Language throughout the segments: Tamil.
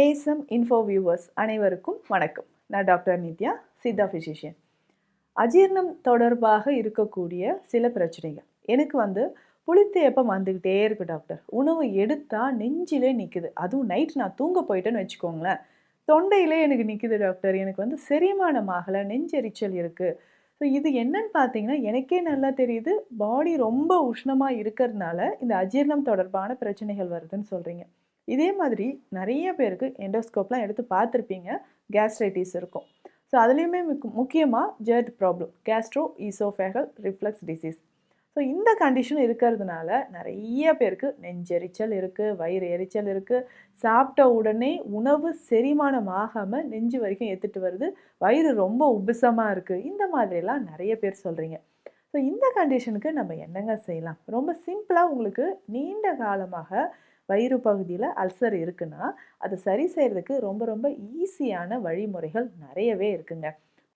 ஏஎஸ்எம் இன்ஃபோ வியூவர்ஸ் அனைவருக்கும் வணக்கம். நான் டாக்டர் நித்யா சித்தா ஃபிசிஷியன் அஜீர்ணம் தொடர்பாக இருக்கக்கூடிய சில பிரச்சனைகள். எனக்கு வந்து புளித்தேப்பம் வந்துக்கிட்டே இருக்குது டாக்டர். உணவு எடுத்தால் நெஞ்சிலே நிற்குது அதுவும் நைட் நான் தூங்க போயிட்டேன்னு வச்சுக்கோங்களேன். தொண்டையிலே எனக்கு நிற்குது டாக்டர். எனக்கு வந்து செரிமானம் ஆகலை நெஞ்செரிச்சல் இருக்குது ஸோ இது என்னன்னு பார்த்தீங்கன்னா எனக்கே நல்லா தெரியுது. பாடி ரொம்ப உஷ்ணமாக இருக்கிறதுனால இந்த அஜீர்ணம் தொடர்பான பிரச்சனைகள் வருதுன்னு சொல்கிறீங்க இதே மாதிரி நிறைய பேருக்கு எண்டோஸ்கோப்லாம் எடுத்து பார்த்துருப்பீங்க கேஸ்ட்ரைட்டிஸ் இருக்கும். ஸோ அதுலேயுமே முக்கியமாக GERD problem gastro oesophageal reflux disease so இந்த கண்டிஷன் இருக்கிறதுனால நிறைய பேருக்கு நெஞ்செரிச்சல் இருக்குது வயிறு எரிச்சல் இருக்குது சாப்பிட்ட உடனே உணவு செரிமானம் ஆகாமல் நெஞ்சு வரைக்கும் எடுத்துகிட்டு வருது. வயிறு ரொம்ப உபிசமாக இருக்குது இந்த மாதிரிலாம் நிறைய பேர் சொல்கிறீங்க ஸோ இந்த கண்டிஷனுக்கு நம்ம என்னங்க செய்யலாம்? ரொம்ப சிம்பிளாக உங்களுக்கு நீண்ட காலமாக வயிறு பகுதியில் அல்சர் இருக்குன்னா அதை சரி செய்கிறதுக்கு ரொம்ப ரொம்ப ஈஸியான வழிமுறைகள் நிறையவே இருக்குங்க.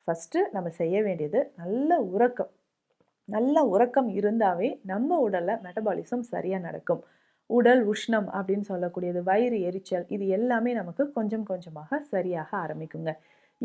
ஃபஸ்ட்டு நம்ம செய்ய வேண்டியது நல்ல உறக்கம். நல்ல உறக்கம் இருந்தாவே நம்ம உடலில் மெட்டபாலிசம் சரியாக நடக்கும். உடல் உஷ்ணம் அப்படின்னு சொல்லக்கூடியது வயிறு எரிச்சல் இது எல்லாமே நமக்கு கொஞ்சம் கொஞ்சமாக சரியாக ஆரம்பிக்குங்க.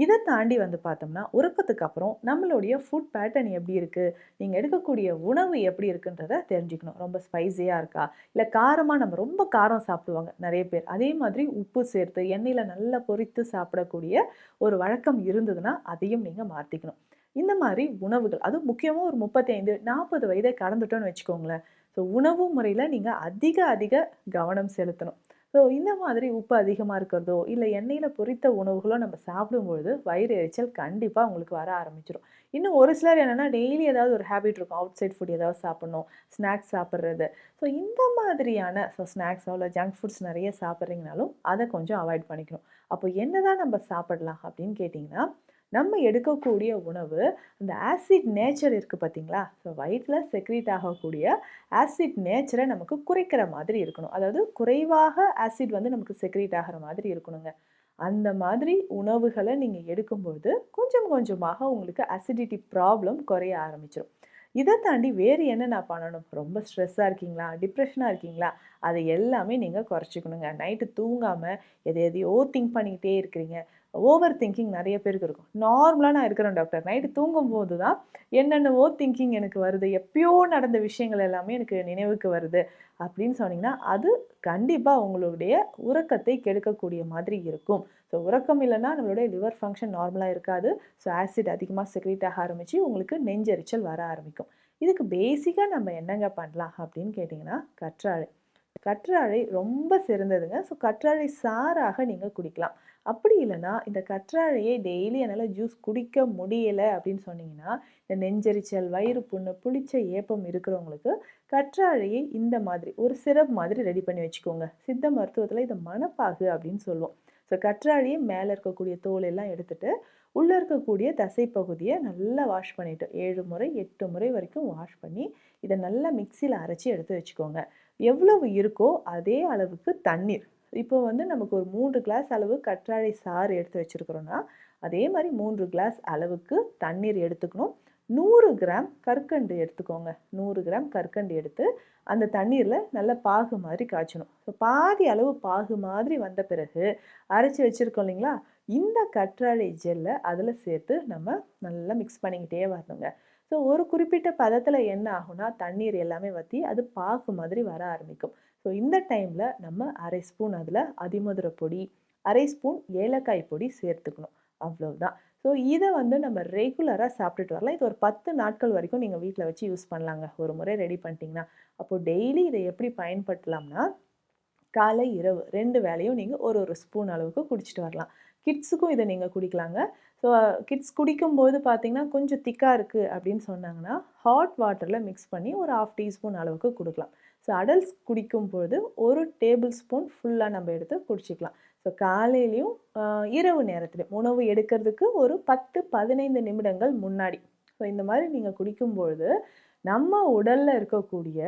இதை தாண்டி வந்து பார்த்தோம்னா உறக்கத்துக்கு அப்புறம் நம்மளுடைய ஃபுட் பேட்டர்ன் எப்படி இருக்குது நீங்கள் எடுக்கக்கூடிய உணவு எப்படி இருக்குன்றத தெரிஞ்சுக்கணும். ரொம்ப ஸ்பைஸியாக இருக்கா? இல்லை காரமாக நம்ம ரொம்ப காரம் சாப்பிடுவாங்க நிறைய பேர். அதே மாதிரி உப்பு சேர்த்து எண்ணெயில் நல்லா பொரித்து சாப்பிடக்கூடிய ஒரு வழக்கம் இருந்ததுன்னா அதையும் நீங்கள் மாற்றிக்கணும் இந்த மாதிரி உணவுகள் அதுவும் முக்கியமாக ஒரு முப்பத்தைந்து நாற்பது வயதை கடந்துட்டோன்னு வச்சுக்கோங்களேன். ஸோ உணவு முறையில் நீங்கள் அதிக அதிக கவனம் செலுத்தணும். ஸோ இந்த மாதிரி உப்பு அதிகமாக இருக்கிறதோ இல்லை எண்ணெயில் பொரித்த உணவுகளோ நம்ம சாப்பிடும்பொழுது வயிறு எரிச்சல் கண்டிப்பாக உங்களுக்கு வர ஆரம்பிச்சிடும் இன்னும் ஒரு சிலர் என்னென்னா டெய்லி ஏதாவது ஒரு ஹேபிட் இருக்கும். அவுட் சைட் ஃபுட் ஏதாவது சாப்பிட்ணும். ஸ்நாக்ஸ் சாப்பிட்றது. ஸோ இந்த மாதிரியான ஸோ ஸ்நாக்ஸோ இல்லை ஜங்க் ஃபுட்ஸ் நிறைய சாப்பிட்றீங்கனாலும் அதை கொஞ்சம் அவாய்ட் பண்ணிக்கணும். அப்போ என்ன தான் நம்ம சாப்பிடலாம் அப்படின்னு கேட்டிங்கன்னா நம்ம எடுக்கக்கூடிய உணவு அந்த ஆசிட் நேச்சர் இருக்குது பார்த்தீங்களா ஸோ வயிற்றில் செக்ரீட் ஆகக்கூடிய ஆசிட் நேச்சரை நமக்கு குறைக்கிற மாதிரி இருக்கணும். அதாவது குறைவாக ஆசிட் வந்து நமக்கு செக்ரீட் ஆகிற மாதிரி இருக்கணுங்க. அந்த மாதிரி உணவுகளை நீங்கள் எடுக்கும்போது கொஞ்சம் கொஞ்சமாக உங்களுக்கு அசிடிட்டி ப்ராப்ளம் குறைய ஆரம்பிச்சிடும் இதை தாண்டி வேறு என்ன நான் பண்ணணும்? ரொம்ப ஸ்ட்ரெஸ்ஸாக இருக்கீங்களா? டிப்ரெஷனாக இருக்கீங்களா? அதை எல்லாமே நீங்கள் குறைச்சிக்கணுங்க. நைட்டு தூங்காமல் எதை எதையோ திங்க் பண்ணிக்கிட்டே இருக்கிறீங்க. ஓவர் திங்கிங் நிறைய பேருக்கு இருக்கும். நார்மலாக நான் இருக்கிறேன் டாக்டர் நைட்டு தூங்கும்போது தான் என்னென்னவோ திங்கிங் எனக்கு வருது. எப்பயோ நடந்த விஷயங்கள் எல்லாமே எனக்கு நினைவுக்கு வருது. அப்படின்னு சொன்னீங்கன்னா அது கண்டிப்பாக உங்களுடைய உறக்கத்தை கெடுக்கக்கூடிய மாதிரி இருக்கும். ஸோ உறக்கம் இல்லைன்னா நம்மளுடைய லிவர் ஃபங்க்ஷன் நார்மலாக இருக்காது. ஸோ ஆசிட் அதிகமாக செக்ரேட் ஆக ஆரம்பித்து உங்களுக்கு நெஞ்செரிச்சல் வர ஆரம்பிக்கும். இதுக்கு பேசிக்காக நம்ம என்னங்க பண்ணலாம் அப்படின்னு கேட்டிங்கன்னா கற்றாழை. கற்றாழை ரொம்ப சிறந்ததுங்க. ஸோ கற்றாழை சாராக நீங்கள் குடிக்கலாம். அப்படி இல்லைன்னா இந்த கற்றாழையை டெய்லி என்னால் ஜூஸ் குடிக்க முடியலை அப்படின்னு சொன்னீங்கன்னா இந்த நெஞ்செரிச்சல் வயிறு புண்ணு புளிச்ச ஏப்பம் இருக்கிறவங்களுக்கு கற்றாழையை இந்த மாதிரி ஒரு சிரப் மாதிரி ரெடி பண்ணி வச்சுக்கோங்க. சித்த மருத்துவத்தில் இதை மணப்பாகு அப்படின்னு சொல்லுவோம். ஸோ கற்றாழையை மேலே இருக்கக்கூடிய தோல் எல்லாம் எடுத்துகிட்டு உள்ளே இருக்கக்கூடிய தசைப்பகுதியை நல்லா வாஷ் பண்ணிவிட்டு ஏழு முறை எட்டு முறை வரைக்கும் வாஷ் பண்ணி இதை நல்லா மிக்சியில் அரைச்சி எடுத்து வச்சுக்கோங்க. எவ்வளவு இருக்கோ அதே அளவுக்கு தண்ணீர். இப்போ வந்து நமக்கு ஒரு மூன்று கிளாஸ் அளவு கற்றாழை சாறு எடுத்து வச்சுருக்குறோன்னா அதே மாதிரி மூன்று கிளாஸ் அளவுக்கு தண்ணீர் எடுத்துக்கணும். நூறு கிராம் கற்கண்டு எடுத்துக்கோங்க. நூறு கிராம் கற்கண்டு எடுத்து அந்த தண்ணீரில் நல்ல பாகு மாதிரி காய்ச்சணும். ஸோ பாதி அளவு பாகு மாதிரி வந்த பிறகு அரைச்சி வச்சுருக்கோம் இல்லைங்களா? இந்த கற்றாழை ஜெல்லை அதில் சேர்த்து நம்ம நல்லா மிக்ஸ் பண்ணிக்கிட்டே வரணுங்க. ஸோ ஒரு குறிப்பிட்ட பதத்தில் என்ன ஆகும்னா தண்ணீர் எல்லாமே வற்றி அது பாகு மாதிரி வர ஆரம்பிக்கும். ஸோ இந்த டைமில் நம்ம அரை ஸ்பூன் அதில் அதிமதுர பொடி அரை ஸ்பூன் ஏலக்காய் பொடி சேர்த்துக்கணும். அவ்வளவுதான். ஸோ இதை வந்து நம்ம ரெகுலராக சாப்பிட்டுட்டு வரலாம். இது ஒரு பத்து நாட்கள் வரைக்கும் நீங்கள் வீட்டில் வச்சு யூஸ் பண்ணலாங்க. ஒரு முறை ரெடி பண்ணிட்டீங்கன்னா. அப்போது டெய்லி இதை எப்படி பயன்படுத்தலாம்னா காலை இரவு ரெண்டு வேலையும் நீங்கள் ஒரு ஒரு ஸ்பூன் அளவுக்கு குடிச்சிட்டு வரலாம். கிட்ஸுக்கும் இதை நீங்கள் குடிக்கலாங்க. ஸோ கிட்ஸ் uh, குடிக்கும்போது பார்த்தீங்கன்னா கொஞ்சம் திக்காக இருக்குது அப்படின்னு சொன்னாங்கன்னா ஹாட் வாட்டரில் மிக்ஸ் பண்ணி ஒரு ஆஃப் டீஸ்பூன் அளவுக்கு கொடுக்கலாம். ஸோ அடல்ட்ஸ் குடிக்கும்போது ஒரு டேபிள் ஸ்பூன் ஃபுல்லாக நம்ம எடுத்து குடிச்சிக்கலாம். ஸோ காலையிலையும் இரவு நேரத்துலையும் உணவு எடுக்கிறதுக்கு ஒரு பத்து பதினைந்து நிமிடங்கள் முன்னாடி. ஸோ இந்த மாதிரி நீங்கள் குடிக்கும்பொழுது நம்ம உடலில் இருக்கக்கூடிய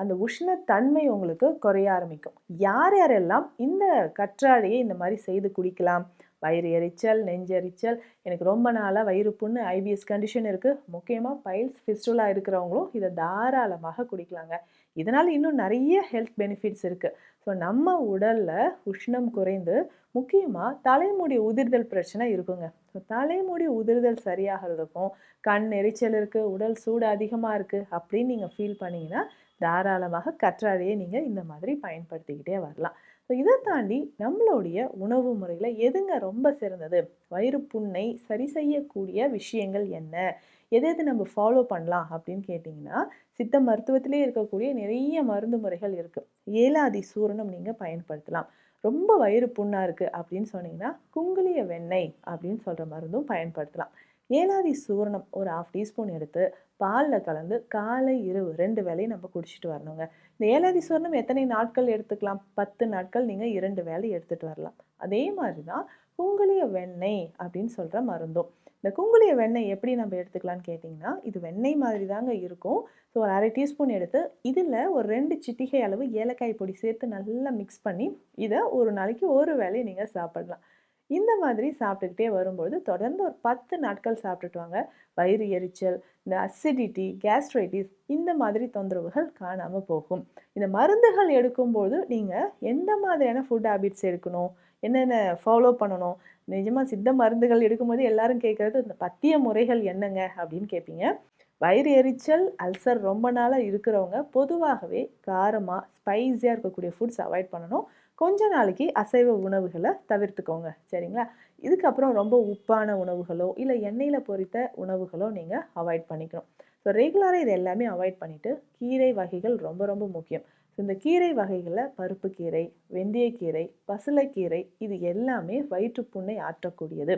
அந்த உஷ்ணத்தன்மை உங்களுக்கு குறைய ஆரம்பிக்கும். யார் யாரெல்லாம் இந்த கற்றாழையை இந்த மாதிரி செய்து குடிக்கலாம்? வயிறு எரிச்சல் நெஞ்செரிச்சல் எனக்கு ரொம்ப நாளாக வயிறு புண்ணு ஐபிஎஸ் கண்டிஷன் இருக்குது முக்கியமாக பைல்ஸ் ஃபிஸ்டுலா இருக்கிறவங்களும் இதை தாராளமாக குடிக்கலாங்க. இதனால் இன்னும் நிறைய ஹெல்த் பெனிஃபிட்ஸ் இருக்குது ஸோ நம்ம உடலில் உஷ்ணம் குறைந்து முக்கியமாக தலைமுடி உதிர்தல் பிரச்சனை இருக்குங்க. ஸோ தலைமுடி உதிர்தல் சரியாகிறதுக்கும் கண் எரிச்சல் இருக்குது உடல் சூடு அதிகமாக இருக்குது அப்படின்னு நீங்கள் ஃபீல் பண்ணிங்கன்னா தாராளமாக கற்றாழையை நீங்கள் இந்த மாதிரி பயன்படுத்திக்கிட்டே வரலாம். ஸோ இதை தாண்டி நம்மளுடைய உணவு முறையில் எதுங்க ரொம்ப சிறந்தது? வயிறு புண்ணை சரி செய்யக்கூடிய விஷயங்கள் என்ன? எது எது நம்ம ஃபாலோ பண்ணலாம் அப்படின்னு கேட்டிங்கன்னா சித்த மருத்துவத்திலே இருக்கக்கூடிய நிறைய மருந்து முறைகள் இருக்குது ஏலாதி சூரணம் நீங்கள் பயன்படுத்தலாம். ரொம்ப வயிறு புண்ணாக இருக்குது அப்படின்னு சொன்னீங்கன்னா குங்குளிய வெண்ணெய் அப்படின்னு சொல்கிற மருந்தும் பயன்படுத்தலாம். ஏலாதி சூரணம் ஒரு ஹாஃப் டீஸ்பூன் எடுத்து பாலில் கலந்து காலை இரவு ரெண்டு வேலையும் நம்ம குடிச்சிட்டு வரணுங்க. இந்த ஏலாதி சூரணம் எத்தனை நாட்கள் எடுத்துக்கலாம்? பத்து நாட்கள் நீங்கள் இரண்டு வேலை எடுத்துகிட்டு வரலாம். அதே மாதிரி தான் குங்குளிய வெண்ணெய் அப்படின்னு சொல்கிற மருந்தும். இந்த குங்குளிய வெண்ணெய் எப்படி நம்ம எடுத்துக்கலாம்னு கேட்டிங்கன்னா இது வெண்ணெய் மாதிரி தாங்க இருக்கும். ஸோ ஒரு அரை டீஸ்பூன் எடுத்து இதில் ஒரு ரெண்டு சிட்டிகை அளவு ஏலக்காய் பொடி சேர்த்து நல்லா மிக்ஸ் பண்ணி இதை ஒரு நாளைக்கு ஒரு வேலையை நீங்கள் சாப்பிடலாம். இந்த மாதிரி சாப்பிட்டுக்கிட்டே வரும்பொழுது தொடர்ந்து ஒரு பத்து நாட்கள் சாப்பிட்டுட்டு வாங்க வயிறு எரிச்சல் இந்த அசிடிட்டி கேஸ்ட்ரைட்டிஸ் இந்த மாதிரி தொந்தரவுகள் காணாமல் போகும். இந்த மருந்துகள் எடுக்கும்போது நீங்கள் எந்த மாதிரியான ஃபுட் ஹேபிட்ஸ் எடுக்கணும்? என்னென்ன ஃபாலோ பண்ணணும்? நிஜமாக சித்த மருந்துகள் எடுக்கும்போது எல்லாரும் கேட்குறது இந்த பத்திய முறைகள் என்னங்க? அப்படின்னு கேட்பீங்க. வயிறு எரிச்சல் அல்சர் ரொம்ப நாளாக இருக்கிறவங்க பொதுவாகவே காரமாக ஸ்பைஸியாக இருக்கக்கூடிய ஃபுட்ஸ் அவாய்ட் பண்ணணும். கொஞ்ச நாளைக்கு அசைவ உணவுகளை தவிர்த்துக்கோங்க சரிங்களா? இதுக்கப்புறம் ரொம்ப உப்பான உணவுகளோ இல்லை எண்ணெயில் பொரித்த உணவுகளோ நீங்கள் அவாய்ட் பண்ணிக்கணும். ஸோ ரெகுலராக இது எல்லாமே அவாய்ட் பண்ணிவிட்டு கீரை வகைகள் ரொம்ப ரொம்ப முக்கியம். ஸோ இந்த கீரை வகைகளில் பருப்பு கீரை வெந்தயக்கீரை பசலைக்கீரை இது எல்லாமே வயிற்றுப்புண்ணை ஆற்றக்கூடியது.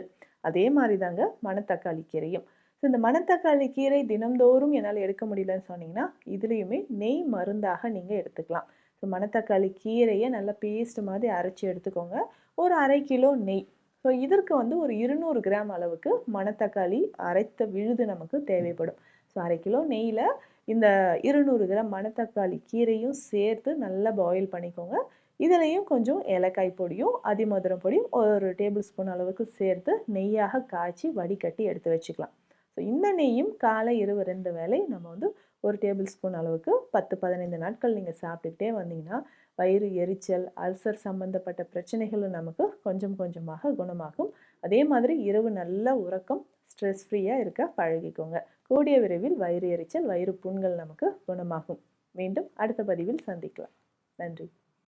அதே மாதிரி தாங்க மணத்தக்காளி கீரையும். ஸோ இந்த மணத்தக்காளி கீரை தினந்தோறும் என்னால் எடுக்க முடியலன்னு சொன்னீங்கன்னா இதுலேயுமே நெய் மருந்தாக நீங்கள் எடுத்துக்கலாம். ஸோ மணத்தக்காளி கீரையை நல்லா பேஸ்ட் மாதிரி அரைச்சி எடுத்துக்கோங்க. ஒரு அரை கிலோ நெய். ஸோ இதற்கு வந்து ஒரு இருநூறு கிராம் அளவுக்கு மணத்தக்காளி அரைத்த விழுது நமக்கு தேவைப்படும். ஸோ அரை கிலோ நெய்யில் இந்த இருநூறு கிராம் மணத்தக்காளி கீரையும் சேர்த்து நல்லா பாயில் பண்ணிக்கோங்க. இதுலேயும் கொஞ்சம் ஏலக்காய் பொடியும் அதிமதுரம் பொடியும் ஒரு டேபிள் ஸ்பூன் அளவுக்கு சேர்த்து நெய்யாக காய்ச்சி வடிகட்டி எடுத்து வச்சுக்கலாம். ஸோ இந்த நெய்யும் காலை இரவு ரெண்டு வேலை நம்ம வந்து ஒரு டேபிள் ஸ்பூன் அளவுக்கு பத்து பதினைந்து நாட்கள் நீங்கள் சாப்பிட்டுக்கிட்டே வந்தீங்கன்னா வயிறு எரிச்சல் அல்சர் சம்மந்தப்பட்ட பிரச்சனைகளும் நமக்கு கொஞ்சம் கொஞ்சமாக குணமாகும். அதே மாதிரி இரவு நல்ல உறக்கம் ஸ்ட்ரெஸ் ஃப்ரீயாக இருக்க பழகிக்கோங்க. கூடிய விரைவில் வயிறு எரிச்சல் வயிறு புண்கள் நமக்கு குணமாகும். மீண்டும் அடுத்த பதிவில் சந்திக்கலாம். நன்றி.